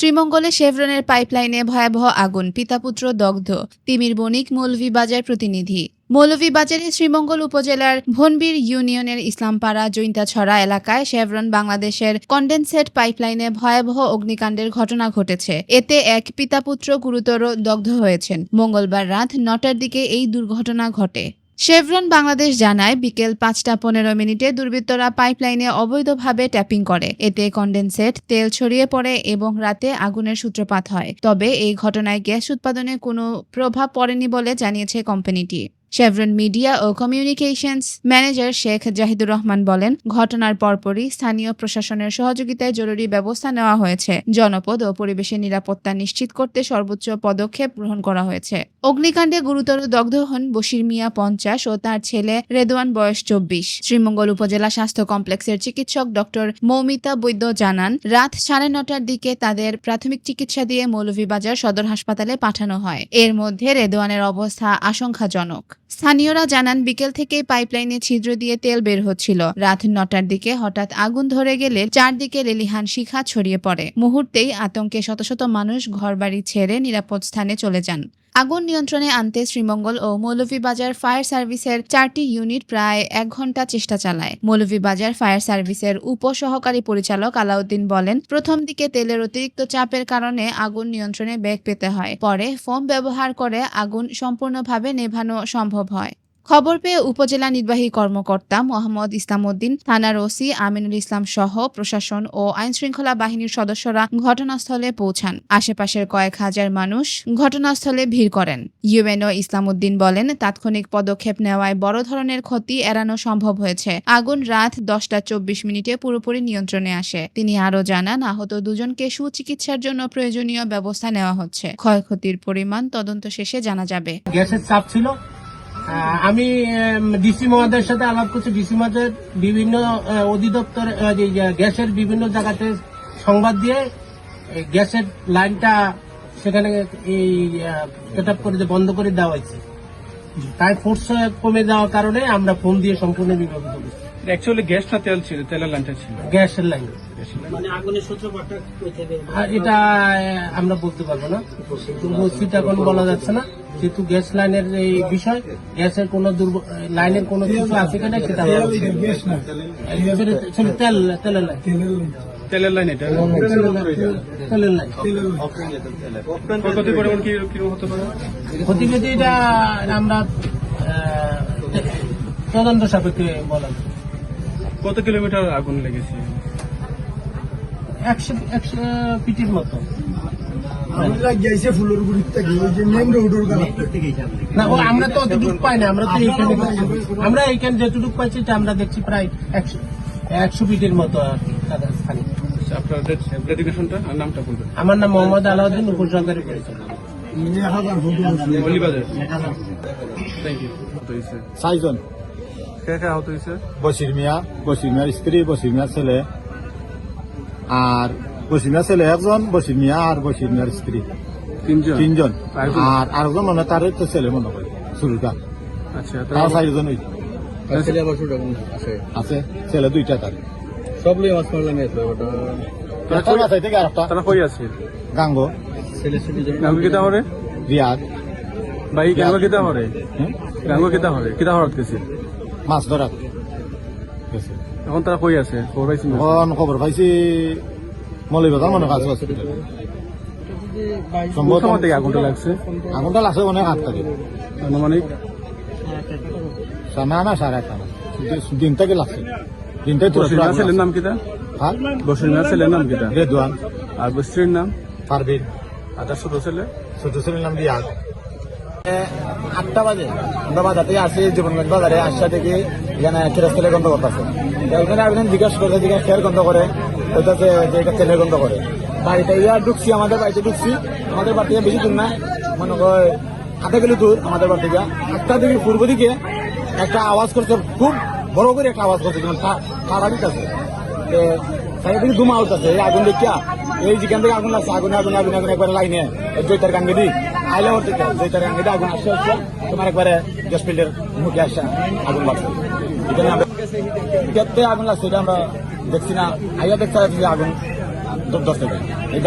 শ্রীমঙ্গলে শেভরনের পাইপলাইনে ভয়াবহ আগুন, পিতাপুত্র দগ্ধ, তিমির বণিক মৌলভীবাজার প্রতিনিধি। মৌলভীবাজারে শ্রীমঙ্গল উপজেলার ভনবীর ইউনিয়নের ইসলামপাড়া জৈন্তাছড়া এলাকায় শেভরন বাংলাদেশের কন্ডেনসেট পাইপলাইনে ভয়াবহ অগ্নিকাণ্ডের ঘটনা ঘটেছে। এতে এক পিতাপুত্র গুরুতর দগ্ধ হয়েছেন। মঙ্গলবার রাত নটার দিকে এই দুর্ঘটনা ঘটে। শেভরন বাংলাদেশ জানায়, বিকেল পাঁচটা পনেরো মিনিটে দুর্বৃত্তরা পাইপলাইনে অবৈধভাবে ট্যাপিং করে। এতে কন্ডেনসেট, তেল ছড়িয়ে পড়ে এবং রাতে আগুনের সূত্রপাত হয়। তবে এই ঘটনায় গ্যাস উৎপাদনে কোনো প্রভাব পড়েনি বলে জানিয়েছে কোম্পানিটি। শেভরন মিডিয়া ও কমিউনিকেশনস ম্যানেজার শেখ জাহিদুর রহমান বলেন, ঘটনার পরপরই স্থানীয় প্রশাসনের সহযোগিতায় জরুরি ব্যবস্থা নেওয়া হয়েছে। জনপদ ও পরিবেশের নিরাপত্তা নিশ্চিত করতে সর্বোচ্চ পদক্ষেপ গ্রহণ করা হয়েছে। অগ্নিকাণ্ডে গুরুতর দগ্ধ হন বশির মিয়া পঞ্চাশ ও তার ছেলে রেদওয়ান বয়স চব্বিশ। শ্রীমঙ্গল উপজেলা স্বাস্থ্য কমপ্লেক্সের চিকিৎসক ডক্টর মৌমিতা বৈদ্য জানান, রাত সাড়ে নটার দিকে তাদের প্রাথমিক চিকিৎসা দিয়ে মৌলভীবাজার সদর হাসপাতালে পাঠানো হয়। এর মধ্যে রেদওয়ানের অবস্থা আশঙ্কাজনক। স্থানীয়রা জানান, বিকেল থেকে পাইপলাইনে ছিদ্র দিয়ে তেল বের হচ্ছিল। রাত নটার দিকে হঠাৎ আগুন ধরে গেলে চারদিকে লেলিহান শিখা ছড়িয়ে পড়ে। মুহূর্তেই আতঙ্কে শত শত মানুষ ঘরবাড়ি ছেড়ে নিরাপদ স্থানে চলে যান। আগুন নিয়ন্ত্রণে আনতে শ্রীমঙ্গল ও মৌলভীবাজার ফায়ার সার্ভিসের চারটি ইউনিট প্রায় এক ঘণ্টা চেষ্টা চালায়। মৌলভীবাজার ফায়ার সার্ভিসের উপসহকারী পরিচালক আলাউদ্দিন বলেন, প্রথম দিকে তেলের অতিরিক্ত চাপের কারণে আগুন নিয়ন্ত্রণে বেগ পেতে হয়, পরে ফোম ব্যবহার করে আগুন সম্পূর্ণভাবে নেভানো সম্ভব হয়। খবর পেয়ে উপজেলা নির্বাহী কর্মকর্তা মোহাম্মদ ইসলামউদ্দিন, থানার ওসি আমিনুল ইসলাম সহ প্রশাসন ও আইন শৃঙ্খলা বাহিনীর সদস্যরা ঘটনাস্থলে পৌঁছান। আশেপাশের কয়েক হাজার মানুষ ঘটনাস্থলে ভিড় করেন। ইউএনও ইসলামউদ্দিন বলেন, তাৎক্ষণিক পদক্ষেপ নেওয়ায় বড় ধরনের ক্ষতি এড়ানো সম্ভব হয়েছে। আগুন রাত দশটা চব্বিশ মিনিটে পুরোপুরি নিয়ন্ত্রণে আসে। তিনি আরও জানান, আহত দুজনকে সুচিকিৎসার জন্য প্রয়োজনীয় ব্যবস্থা নেওয়া হচ্ছে। ক্ষয়ক্ষতির পরিমাণ তদন্ত শেষে জানা যাবে। গ্যাসের চাপ ছিল আমি ডিসি মহাদের সাথে আলাপ করছি। ডিসি মহাদের বিভিন্ন অধিদপ্তর যে, যে, গ্যাসের বিভিন্ন জায়গাতে সংবাদ দিয়ে গ্যাসের লাইনটা সেখানে এই সেট করে দিয়ে বন্ধ করে দেওয়া হয়েছে। তাই ফোর্স কমে যাওয়ার কারণে আমরা ফোন দিয়ে সম্পূর্ণ বিভাগ করছি অ্যাকচুয়ালি গ্যাসটা তেল ছিল তেলের লাইনটা ছিল। গ্যাসের লাইন মানে আগুনের সূত্রপাতটা কই থেকে আর এটা আমরা বলতে পারব না। সেটা এখন বলা যাচ্ছে না। যেহেতু গ্যাস লাইনের এই বিষয় গ্যাসের কোন লাইনের কোনো কিছু আছে কিনা সেটা তেল তেলের লাইন। তেলের লাইন। এটা? তেলের লাইন। ক্ষতি পরিমাণ কি হতে পারে? ক্ষতিগতি এটা আমরা তদন্ত সাপেক্ষে বলা কত কিলোমিটার আগুন লেগেছে? একশো একশো ফিটের মতো। আমরা গেছে ফুলের গুড়ি থেকে। ওই যে মেন রোডের না ও আমরা তো অতটুকু পাই না আমরা তো এইখানে আমরা এইখানে যেটুকু পাইছি আমরা দেখছি প্রায় একশো একশো ফিটের মতো আর কি স্থানে। আচ্ছা, আমার নাম মোহাম্মদ আলাউদ্দিন উপসহকারী পরিচালক। হাজার ফটো আছে অলিবাজার। থ্যাংক ইউ আহত হয়েছে। চারজন কে কে আহত হয়েছে? বসির মিয়া বসির মিয়ার স্ত্রী বসির মিয়ার ছেলে। আর মিয়ার ছেলে একজন বসির মিয়া আর বসির মিয়ার স্ত্রী। তিনজন? তিনজন? আর আরেকজন মনে তার তো ছেলে মনে হয় শুরুটা। আচ্ছা তারা চারজন হয়েছে আছে। ছেলে দুইটা তার। সব লিয়ে মাছ একটা মাথায় থেকে আরেকটা? তারা কই আছে? গাঙ্গ। গাঙ্গ কিতা হরে? রিয়াদ। ভাই গাঙ্গ হরত গেছে? মাছ ধরা এখন তারা কই আছে? খবর পাইছি খবর পাইছি মলিবাজার মনে কাজ আছে সম্ভবত থেকে আগুনটা লাগছে। আগুনটা লাগছে অনেক হাত থাকে আনুমানিক? না না সাড়ে আটটা দিন থেকে লাগছে? দিনটাই ছেলের নাম কিতা হ্যাঁ বসির ছেলের নাম রেদওয়ান আর স্ত্রীর নাম? পারবিন আর তার ছোট ছেলে ছোট ছেলের নাম রিয়াদ আটটা বাজে। আমরা বাজার থেকে আসি জীবনগঞ্জ বাজারে আসা থেকে এখানে কেরাস তেলের গন্ধ করতেছে আপনি জিজ্ঞাসা করে খেয়ার গন্ধ করে ওইটাতে যে এটা তেলের গন্ধ করে। বাড়িতে ইয়া ঢুকছি, আমাদের বাড়িতে ঢুকছি। আমাদের বাড়ি থেকে বেশি দূর না। মনে হয় আধা কিলো দূর আমাদের বাড়ি থেকে আটটা দিকে পূর্ব দিকে একটা আওয়াজ করছে, খুব বড় করে একটা আওয়াজ করছে, যেমন তারা দিতেছে। সাইড থেকে ধুমা উঠতেছে, এই আগুন দেখিয়া। এই যেখান থেকে আগুন লাগছে আগুনে আগুনে আগুনে আগুনে একবারে লাইনে। জৈতার গাঙ্গে দি। আইলে ওর থেকে জৈতার গাঙ্গে দিয়ে আগুন আসছে আসছে। তোমার একবারে গ্যাস ফিল্ডের মুখে আসা আগুন লাগছে এখানে আমরা আগুন লাগছে, এটা আমরা দেখছি না আইয়া দেখতে আগুন দশ থেকে এই